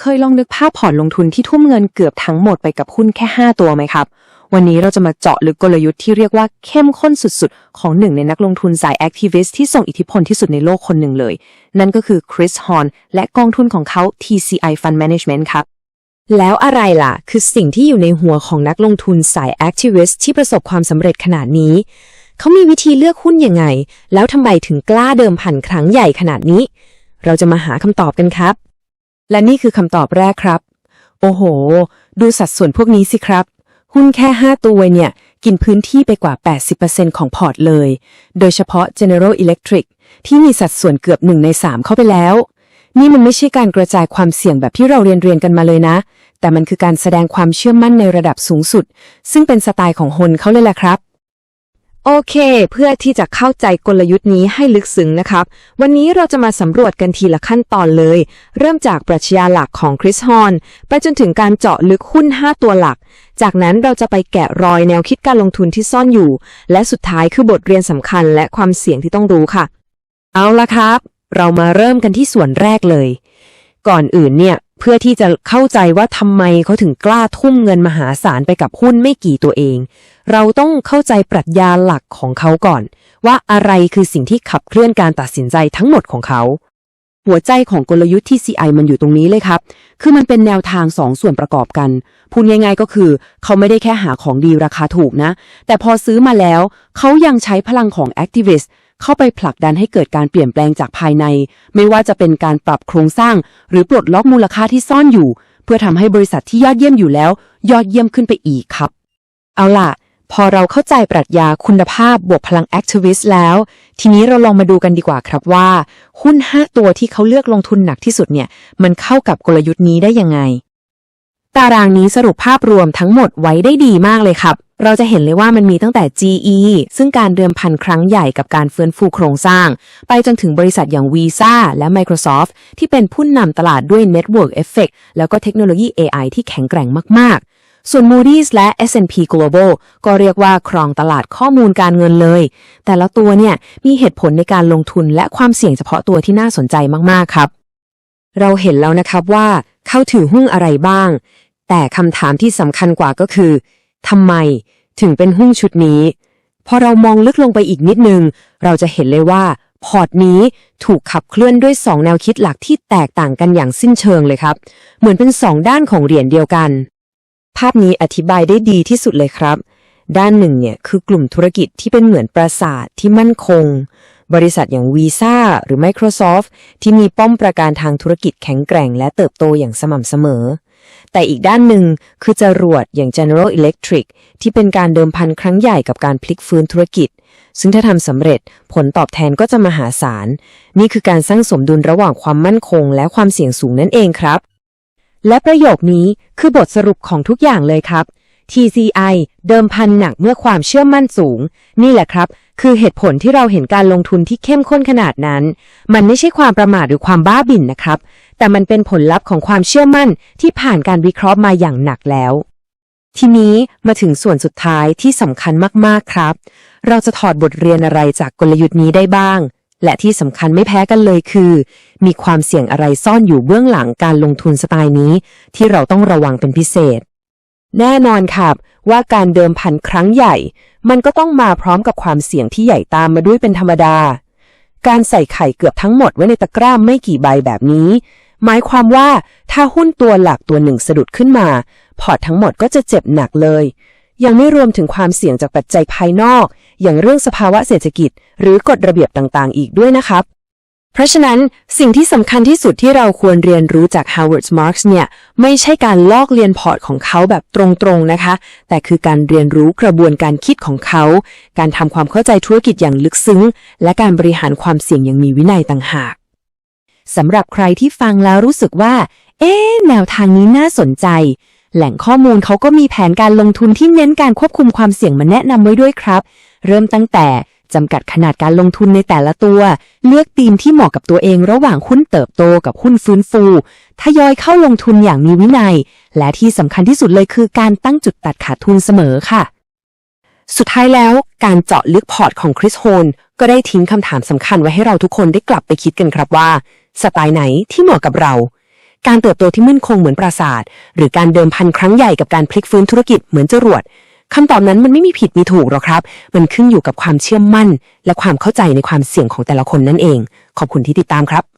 เคยลองนึกภาพพอร์ตลงทุนที่ทุ่มเงินเกือบทั้งหมดไปกับหุ้นแค่ 5 ตัวไหมครับ วันนี้เราจะมาเจาะลึกกลยุทธ์ที่เรียกว่าเข้มข้นสุดๆ ของหนึ่งในนักลงทุนสายแอคทิวิสต์ที่ส่งอิทธิพลที่สุดในโลกคนหนึ่งเลย นั่นก็คือคริสฮอนและกองทุนของเขา TCI Fund Management ครับ แล้วอะไรล่ะ คือสิ่งที่อยู่ในหัวของนักลงทุนสายแอคทิวิสต์ที่ประสบความสำเร็จขนาดนี้ เขามีวิธีเลือกหุ้นยังไง แล้วทำไมถึงกล้าเดิมพันครั้งใหญ่ขนาดนี้ เราจะมาหาคำตอบกันครับ และนี่คือคำตอบแรกครับ โอ้โห ดูสัดส่วนพวกนี้สิครับ หุ้นแค่ 5 ตัวเนี่ย กินพื้นที่ไปกว่า 80%ของพอร์ตเลย โดยเฉพาะ General Electric ที่มีสัดส่วนเกือบ 1 ใน 3 เข้าไปแล้ว นี่มันไม่ใช่การกระจายความเสี่ยงแบบที่เราเรียนเรียนกันมาเลยนะ แต่มันคือการแสดงความเชื่อมั่นในระดับสูงสุด ซึ่งเป็นสไตล์ของฮนเขาเลยแหละครับ โอเค เพื่อที่จะเข้าใจกลยุทธ์นี้ให้ลึกซึ้งนะครับ วันนี้เราจะมาสำรวจกันทีละขั้นตอนเลย เริ่มจากปรัชญาหลักของคริสฮอนไปจนถึงการเจาะลึกหุ้น 5 ตัวหลัก จากนั้นเราจะไปแกะรอยแนวคิดการลงทุนที่ซ่อนอยู่ และสุดท้ายคือบทเรียนสำคัญและความเสี่ยงที่ต้องรู้ค่ะ เอาละครับ เรามาเริ่มกันที่ส่วนแรกเลย ก่อนอื่นเนี่ย เพื่อที่จะเข้าใจว่าทำไมเขาถึงกล้าทุ่มเงินมหาศาลไปกับหุ้นไม่กี่ตัวเอง เราต้องเข้าใจปรัชญาหลักของเขาก่อน ว่าอะไรคือสิ่งที่ขับเคลื่อนการตัดสินใจทั้งหมดของเขา หัวใจของกลยุทธ์ TCI มันอยู่ตรงนี้เลยครับ คือมันเป็นแนวทางสองส่วนประกอบกัน พูดง่ายๆก็คือ เขาไม่ได้แค่หาของดีราคาถูกนะ แต่พอซื้อมาแล้ว เขายังใช้พลังของ Activist เข้าไปผลักดันให้เกิดการเปลี่ยนแปลงจากภายใน ไม่ว่าจะเป็นการปรับโครงสร้าง หรือปลดล็อกมูลค่าที่ซ่อนอยู่ เพื่อทำให้บริษัทที่ยอดเยี่ยมอยู่แล้ว ยอดเยี่ยมขึ้นไปอีกครับ เอาล่ะ พอเราเข้าใจปรัชญาคุณภาพบวกพลังแอคทิวิสต์แล้ว ทีนี้เราลองมาดูกันดีกว่าครับว่า หุ้น 5 ตัวที่เขาเลือกลงทุนหนักที่สุดเนี่ยมันเข้ากับกลยุทธ์นี้ได้ยังไง ตารางนี้สรุปภาพรวมทั้งหมดไว้ได้ดีมากเลยครับ เราจะเห็นเลยว่ามันมีตั้งแต่ GE ซึ่งการเดิมพันครั้งใหญ่กับการเฟื้นฟูโครงสร้าง ไปจนถึงบริษัทอย่าง Visa และ Microsoft ที่เป็นผู้นำตลาดด้วย Network Effect แล้วก็เทคโนโลยี AI ที่แข็งแกร่งมาก ๆส่วน Moody's และ S&P Global ก็เรียกว่าครองตลาดข้อมูลการเงินเลย แต่ละตัวเนี่ยมีเหตุผลในการลงทุนและความเสี่ยงเฉพาะตัวที่น่าสนใจมาก ๆ ครับ เราเห็นแล้วนะครับว่า เข้าถือหุ้นอะไรบ้าง แต่คำถามที่สำคัญกว่าก็คือทำไมถึงเป็นหุ้นชุดนี้ พอเรามองลึกลงไปอีกนิดนึง เราจะเห็นเลยว่า พอร์ตนี้ถูกขับเคลื่อนด้วย 2 แนวคิดหลักที่แตกต่างกันอย่างสิ้นเชิงเลยครับ เหมือนเป็น 2 ด้านของเหรียญเดียวกัน ภาพนี้อธิบายได้ดีที่สุดเลยครับ ด้านหนึ่งเนี่ยคือกลุ่มธุรกิจที่เป็นเหมือนปราสาทที่มั่นคง บริษัทอย่าง Visa หรือ Microsoft ที่มีป้อมประการทางธุรกิจแข็งแกร่ง และเติบโตอย่างสม่ำเสมอ แต่อีกด้านหนึ่งคือจรวดอย่าง General Electric ที่เป็นการเดิมพันครั้งใหญ่กับการพลิกฟื้นธุรกิจ ซึ่งถ้าทำสำเร็จผลตอบแทนก็จะมหาศาล นี่คือการสร้างสมดุลระหว่างความมั่นคง และความเสี่ยงสูงนั่นเองครับ และประโยคนี้คือบทสรุปของทุกอย่างเลยครับ TCI เดิมพันหนักเมื่อความเชื่อมั่นสูง นี่แหละครับ คือเหตุผลที่เราเห็นการลงทุนที่เข้มข้นขนาดนั้น มันไม่ใช่ความประมาทหรือความบ้าบิ่นนะครับ แต่มันเป็นผลลัพธ์ของความเชื่อมั่นที่ผ่านการวิเคราะห์มาอย่างหนักแล้ว ทีนี้มาถึงส่วนสุดท้ายที่สำคัญมากๆครับ เราจะถอดบทเรียนอะไรจากกลยุทธ์นี้ได้บ้าง และที่สำคัญไม่แพ้กันเลยคือ มีความเสี่ยงอะไรซ่อนอยู่เบื้องหลังการลงทุนสไตล์นี้ ที่เราต้องระวังเป็นพิเศษแน่นอนครับว่าการเดิมพันครั้งใหญ่ มันก็ต้องมาพร้อมกับความเสี่ยงที่ใหญ่ตามมาด้วยเป็นธรรมดา การใส่ไข่เกือบทั้งหมดไว้ในตะกร้าไม่กี่ใบแบบนี้ หมายความว่าถ้าหุ้นตัวหลักตัวหนึ่งสะดุดขึ้นมา พอร์ตทั้งหมดก็จะเจ็บหนักเลย ยังไม่รวมถึงความเสี่ยงจากปัจจัยภายนอก อย่างเรื่องสภาวะเศรษฐกิจ หรือกฎระเบียบต่างๆ อีกด้วยนะครับ เพราะฉะนั้นสิ่งที่สำคัญที่สุดที่เราควรเรียนรู้จาก Howard Marks เนี่ยไม่ใช่การลอกเลียนพอร์ตของเขาแบบตรงๆนะคะ แต่คือการเรียนรู้กระบวนการคิดของเขา การทำความเข้าใจธุรกิจอย่างลึกซึ้ง และการบริหารความเสี่ยงอย่างมีวินัยต่างหาก สำหรับใครที่ฟังแล้วรู้สึกว่า เอ๊แนวทางนี้น่าสนใจ แหล่งข้อมูลเขาก็มีแผนการลงทุนที่เน้นการควบคุมความเสี่ยงมาแนะนำไว้ด้วยครับ เริ่มตั้งแต่จำกัดขนาดการลงทุนในแต่ละตัว เลือกธีมที่เหมาะกับตัวเองระหว่างหุ้นเติบโตกับหุ้นฟื้นฟู ทยอยเข้าลงทุนอย่างมีวินัย และที่สำคัญที่สุดเลยคือการตั้งจุดตัดขาดทุนเสมอค่ะ สุดท้ายแล้วการเจาะลึกพอร์ตของคริสโฮนก็ได้ทิ้งคำถามสำคัญไว้ให้เราทุกคนได้กลับไปคิดกันครับว่า สไตล์ไหนที่เหมาะกับเรา การเติบโตที่มั่นคงเหมือนปราสาท หรือการเดิมพันครั้งใหญ่กับการพลิกฟื้นธุรกิจเหมือนจรวดคำตอบนั้นมันไม่มีผิดมีถูกหรอกครับ มันขึ้นอยู่กับความเชื่อมั่น และความเข้าใจในความเสี่ยงของแต่ละคนนั่นเอง ขอบคุณที่ติดตามครับ